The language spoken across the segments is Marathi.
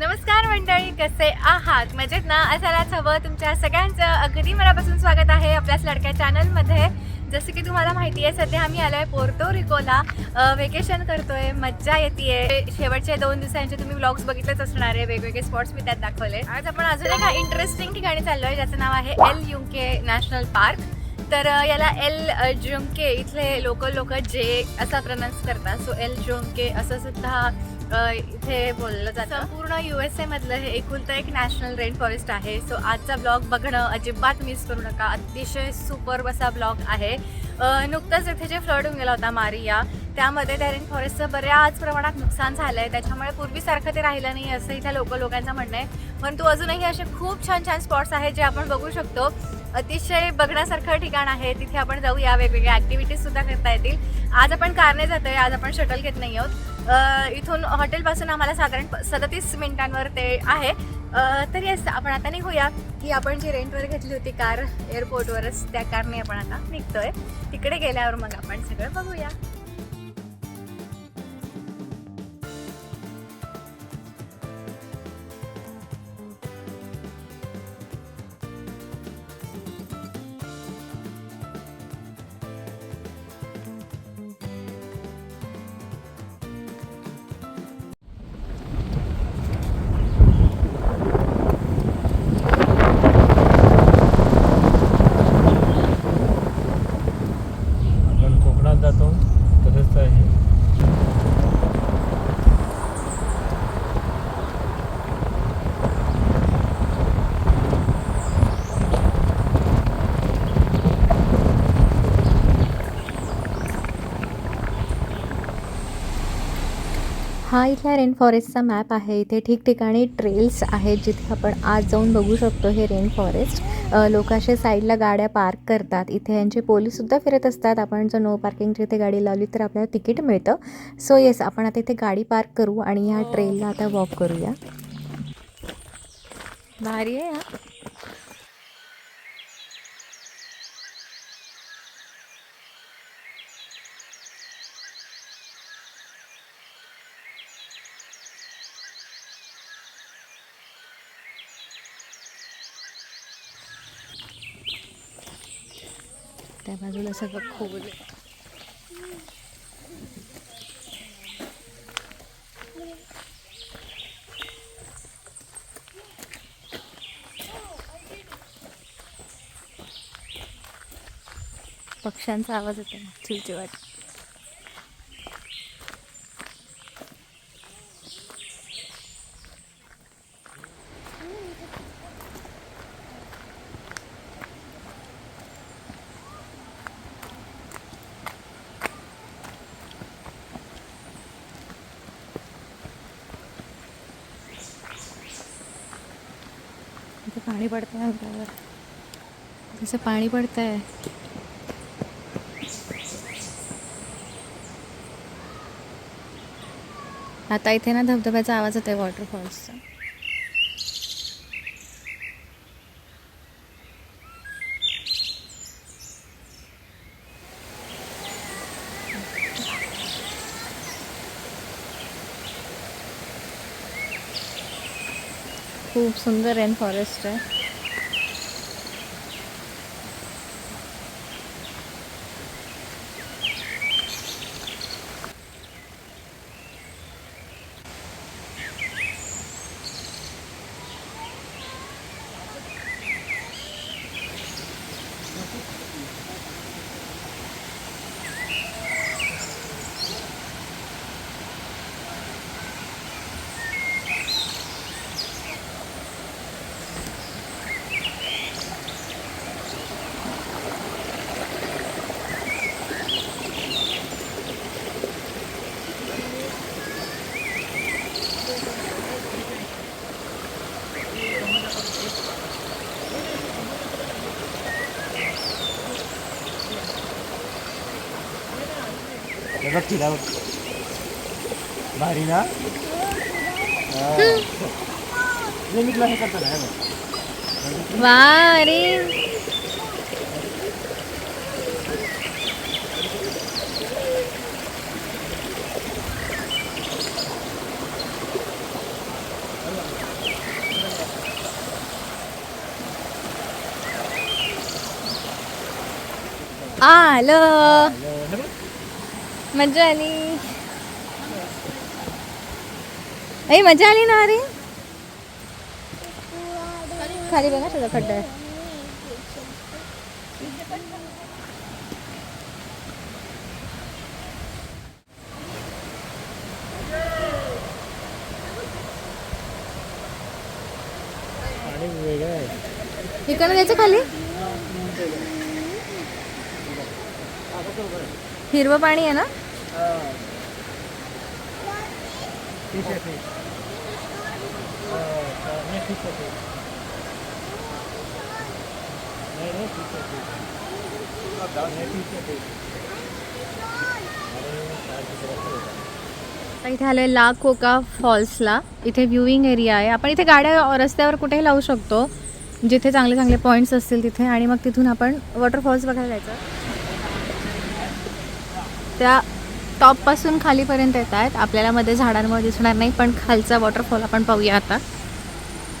नमस्कार मंडळी कसे आहात? मजेत ना? असायलाच हवं. तुमच्या सगळ्यांचं अगदी मनापासून स्वागत आहे आपल्याच लडक्या चॅनलमध्ये. जसं की तुम्हाला माहिती आहे सध्या आम्ही आलो आहे पोर्टो रिकोला. वेकेशन करतोय मज्जा येते शेवटचे दोन दिवसांचे तुम्ही ब्लॉग्स बघितलेच असणार आहे. वेगवेगळे स्पॉट्स मी त्यात दाखवले. आज आपण अजून एका इंटरेस्टिंग ठिकाणी चाललोय ज्याचं नाव आहे एल युके नॅशनल पार्क. तर याला एल जुमके इथले लोकल लोक जे असा प्रनाऊन्स करतात. सो एल जुमके असं सुद्धा इथे बोललं जातं. पूर्ण यू एस एमधलं हे एकुलतं एक नॅशनल रेन फॉरेस्ट आहे. सो आजचा ब्लॉग बघणं अजिबात मिस करू नका. अतिशय सुपर असा ब्लॉग आहे. नुकतंच इथे जे फ्लड होऊन गेला होता मारिया त्यामध्ये त्या रेन फॉरेस्टचं बऱ्याच प्रमाणात नुकसान झालं आहे त्याच्यामुळे पूर्वीसारखं ते राहिलं नाही असं इथे लोक लोकांचं म्हणणं आहे. परंतु अजूनही असे खूप छान छान स्पॉट्स आहेत जे आपण बघू शकतो. अतिशय बघण्यासारखं ठिकाण आहे. तिथे आपण जाऊया वेगवेगळ्या ऍक्टिव्हिटीज सुद्धा करता येतील. आज आपण कारने जातोय आज आपण शटल घेत नाही आहोत. इथून हॉटेलपासून आम्हाला साधारण सदतीस मिनिटांवर ते आहे. तरी तर येस आपण आता निघूया. की आपण जी रेंटवर घेतली होती कार एअरपोर्टवरच त्या कारने आपण आता निघतोय. तिकडे गेल्यावर मग आपण सगळं बघूया. हा इथला रेन फॉरेस्टचा मॅप आहे. इथे ठिकठिकाणी ट्रेल्स आहेत जिथे आपण आज जाऊन बघू शकतो हे रेन फॉरेस्ट लोक असे साईडला गाड्या पार्क करतात. इथे यांचे पोलीससुद्धा फिरत असतात. आपण जर नो पार्किंगची इथे गाडी लावली तर आपल्याला तिकीट मिळतं. सो येस आपण आता इथे गाडी पार्क करू आणि ह्या ट्रेलला आता वॉक करूया. भारी आहे हा. बाजूला सगळं खोल पक्ष्यांचा आवाज येतो चिवचिवाट इथे पाणी पडतंय अंगावर जसं पाणी पडतंय? आता इथे ना धबधब्याचा आवाज येतोय वॉटरफॉल्सचा खूप सुंदर रेन फॉरेस्ट आहे. बघ तिला. भारी ना हा. हे मी तुला करतो ना बघ. वा अरे आलं मजा आली. आई मजा आली ना अरे? खाली बघा तुझा खड्डा. आहे. इकडनं जायचं खाली? हिरवं पाणी आहे ना? Fish. आहे fish. नाही, fish आहे fish. होतं. आता इथे आलोय ला कोका फॉल्सला इथे व्ह्यूइंग एरिया आहे आपण इथे गाड्या रस्त्यावर कुठेही लावू शकतो जिथे चांगले चांगले पॉईंट्स असतील तिथे आणि मग तिथून आपण वॉटरफॉल्स बघायला जायचं त्या टॉपपासून खालीपर्यंत येत आहेत आपल्याला मध्ये झाडांमध्ये दिसणार नाही पण खालचा वॉटरफॉल आपण पाहूया आता.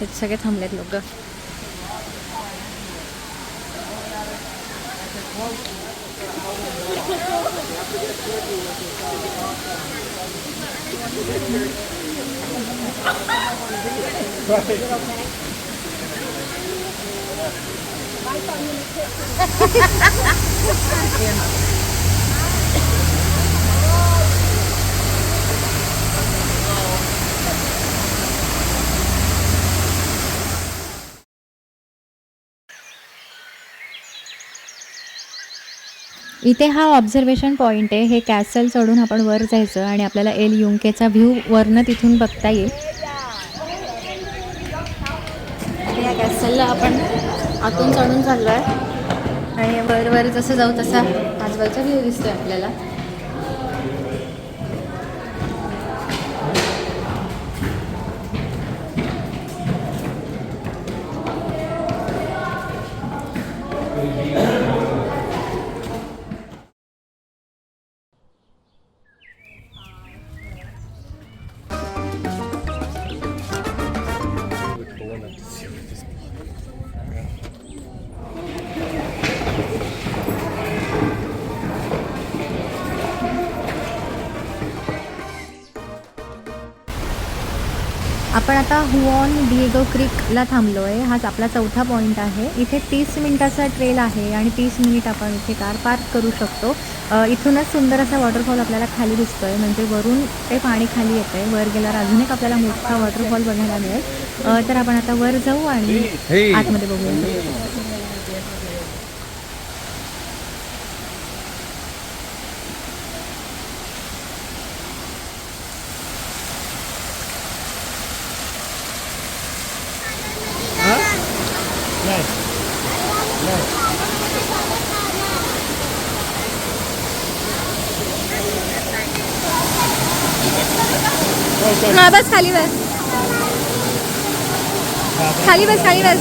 हे सगळे थांबलेत लोक. इथे हा ऑब्झर्वेशन पॉईंट आहे. हे कॅसल चढून आपण वर जायचं आणि आपल्याला एल युंकेचा व्ह्यू वरनं तिथून बघता येईल. या कॅसलला आपण आतून चढून चाललो आहे आणि वर वर जसं जाऊ तसा आजूबाजूचा व्ह्यू दिसतोय आपल्याला. आपण आता हुऑन डिएगो क्रिकला थांबलो आहे हाच आपला चौथा पॉईंट आहे. इथे तीस मिनिटाचा ट्रेल आहे आणि तीस मिनिट आपण इथे कार पार्क करू शकतो. इथूनच सुंदर असा वॉटरफॉल आपल्याला खाली दिसतो आहे म्हणजे वरून ते पाणी खाली येतं आहे वर गेल्यावर अजून एक आपल्याला मोठा वॉटरफॉल बघायला मिळेल. तर आपण आता वर जाऊ आणि आतमध्ये बघूया. हा बस खाली बस हा, बस. खाली बस खाली बस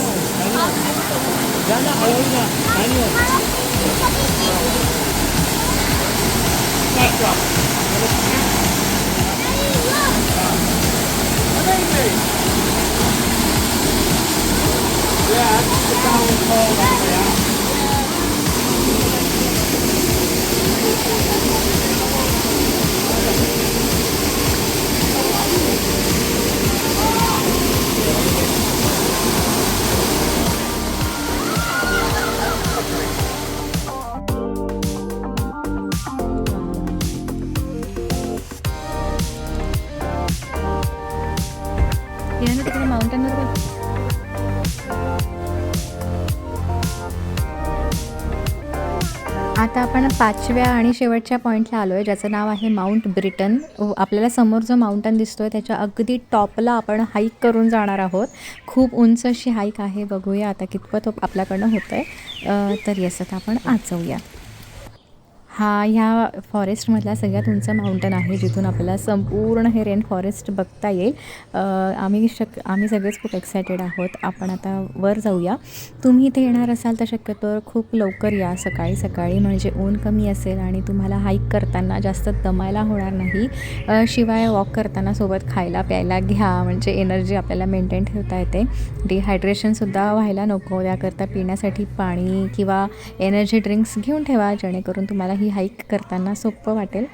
जा पाचव्या आणि शेवटच्या पॉईंटला आलो आहे ज्याचं नाव आहे माउंट ब्रिटन. आपल्याला समोर जो माउंटन दिसतो आहे त्याच्या अगदी टॉपला आपण हाईक करून जाणार आहोत. खूप उंच अशी हाईक आहे बघूया आता कितपत आपल्याकडनं होतं आहे तर येस आता आपण आज जाऊया हा ह्या फॉरेस्टमधला सगळ्यात उंच माउंटन आहे जिथून आपल्याला संपूर्ण हे रेन फॉरेस्ट बघता येईल. आम्ही शक आम्ही सगळेच खूप एक्सायटेड आहोत. आपण आता वर जाऊया. तुम्ही इथे येणार असाल तर शक्यतो खूप लवकर या. सकाळी सकाळी म्हणजे ऊन कमी असेल आणि तुम्हाला हाईक करताना जास्त दमायला होणार नाही. शिवाय वॉक करताना सोबत खायला प्यायला घ्या. म्हणजे एनर्जी आपल्याला मेंटेन ठेवता येते. डिहायड्रेशनसुद्धा व्हायला नको. त्याकरता पिण्यासाठी पाणी किंवा एनर्जी ड्रिंक्स घेऊन ठेवा. जेणेकरून तुम्हाला ही हाईक करताना सोपं वाटेल.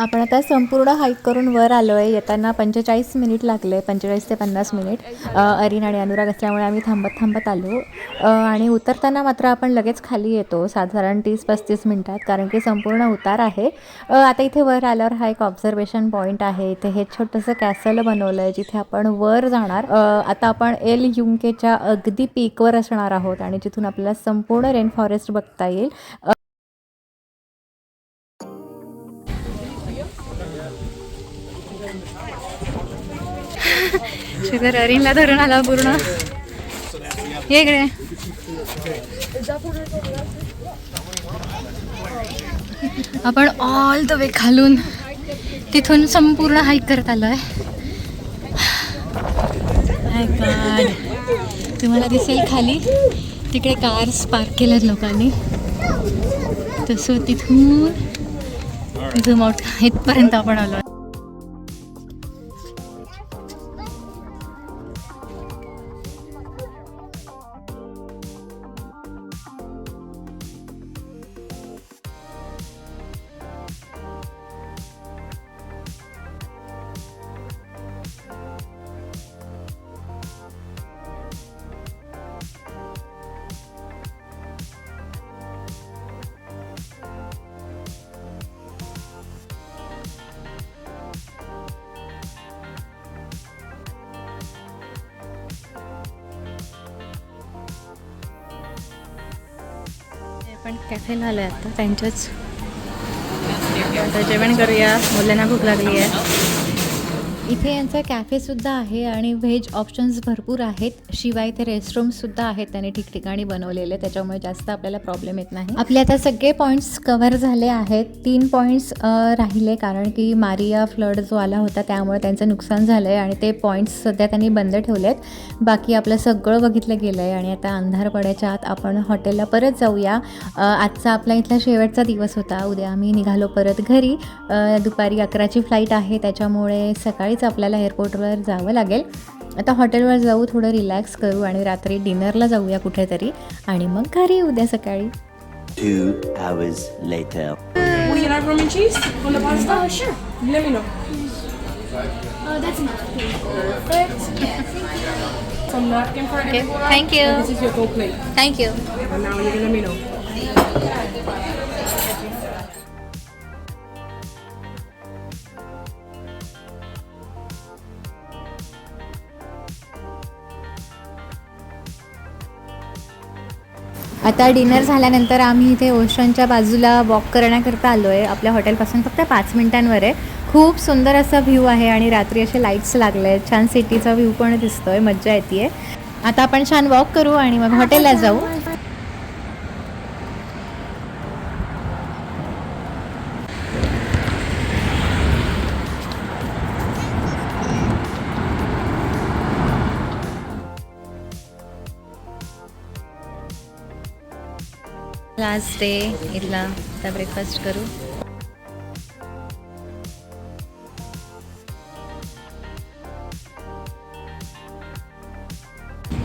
आपण आता संपूर्ण हाईक करून वर आलो आहे येताना पंचेचाळीस मिनिट लागले पंचेचाळीस ते पन्नास मिनिट अरीन अरिन आणि अनुराग असल्यामुळे आम्ही थांबत थांबत आलो. आणि उतरताना मात्र आपण लगेच खाली येतो साधारण तीस पस्तीस मिनटात कारण की संपूर्ण उतार आहे. आता इथे वर आल्यावर हा एक ऑब्झर्वेशन पॉईंट आहे. इथे हे छोटंसं कॅसल बनवलं आहे जिथे आपण वर जाणार. आता आपण एल युंकेच्या अगदी पीकवर असणार आहोत आणि जिथून आपल्याला संपूर्ण रेन फॉरेस्ट बघता येईल. शुगर अरिनला धरून आला पूर्ण. ये इकडे. आपण ऑल द वे खालून तिथून संपूर्ण हाईक करत आलो आहे तुम्हाला दिसेल खाली. तिकडे कार्स पार्क केल्यात लोकांनी. तसं तिथून झूम आउट इथपर्यंत आपण आलो आपण कॅफेला आलो आहे आता त्यांच्याच. आता जेवण करूया. मुलांना भूक लागली आहे इथे यांचा कॅफेसुद्धा आहे आणि व्हेज ऑप्शन्स भरपूर आहेत. शिवाय इथे रेस्टरूमसुद्धा आहेत त्यांनी ठिकठिकाणी बनवलेले त्याच्यामुळे जास्त आपल्याला प्रॉब्लेम येत नाही. आपले आता सगळे पॉईंट्स कव्हर झाले आहेत. तीन पॉईंट्स राहिले कारण की मारिया फ्लड जो आला होता त्यामुळे त्यांचं नुकसान झालं आहे आणि ते पॉईंट्स सध्या त्यांनी बंद ठेवलेत. बाकी आपलं सगळं बघितलं गेलं आहे आणि आता अंधार पडायच्या आत आपण हॉटेलला परत जाऊया. आजचा आपला इथला शेवटचा दिवस होता. उद्या आम्ही निघालो परत घरी. दुपारी अकराची फ्लाईट आहे त्याच्यामुळे सकाळी सकाळीच आपल्याला एअरपोर्टवर जावं लागेल. आता हॉटेलवर जाऊ थोडं रिलॅक्स करू आणि रात्री डिनरला जाऊया कुठेतरी. आणि मग घरी उद्या सकाळी. Two hours later. आता डिनर झाल्यानंतर आम्ही इथे ओशनच्या बाजूला वॉक करण्याकरता आलो आहे आपल्या हॉटेलपासून फक्त पाच मिनिटांवर आहे. खूप सुंदर असा व्ह्यू आहे आणि रात्री असे लाईट्स लागले आहेत छान सिटीचा व्ह्यू पण दिसतोय. मज्जा येते आता आपण छान वॉक करू आणि मग हॉटेलला जाऊ. लास्ट डे इथला आता ब्रेकफास्ट करू.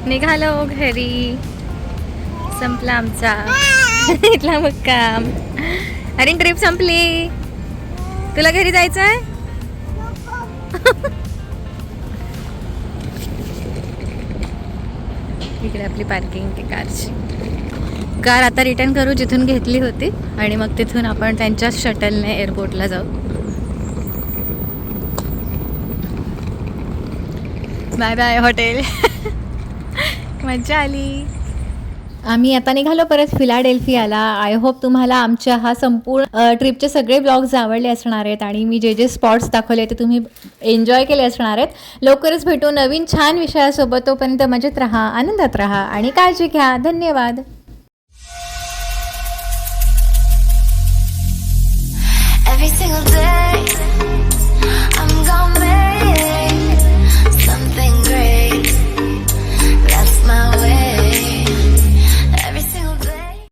निघालो घरी. संपला आमचा. इथला मुक्काम. अरे ट्रिप संपली. तुला घरी जायचं आहे इकडे आपली पार्किंग ती कारची कार आता रिटर्न करू जिथून घेतली होती आणि मग तिथून आपण त्यांच्याच शटलने एअरपोर्टला जाऊ. बाय बाय हॉटेल मज्जा आली. आम्ही आता निघालो परत फिलाडेल्फियाला. आय होप तुम्हाला आमच्या हा संपूर्ण ट्रिपचे सगळे ब्लॉग्स आवडले असणार आहेत आणि मी जे जे स्पॉट्स दाखवले ते तुम्ही एन्जॉय केले असणार आहेत. लवकरच भेटू नवीन छान विषयासोबत. तोपर्यंत मजेत राहा आनंदात राहा आणि काळजी घ्या. धन्यवाद. Every single day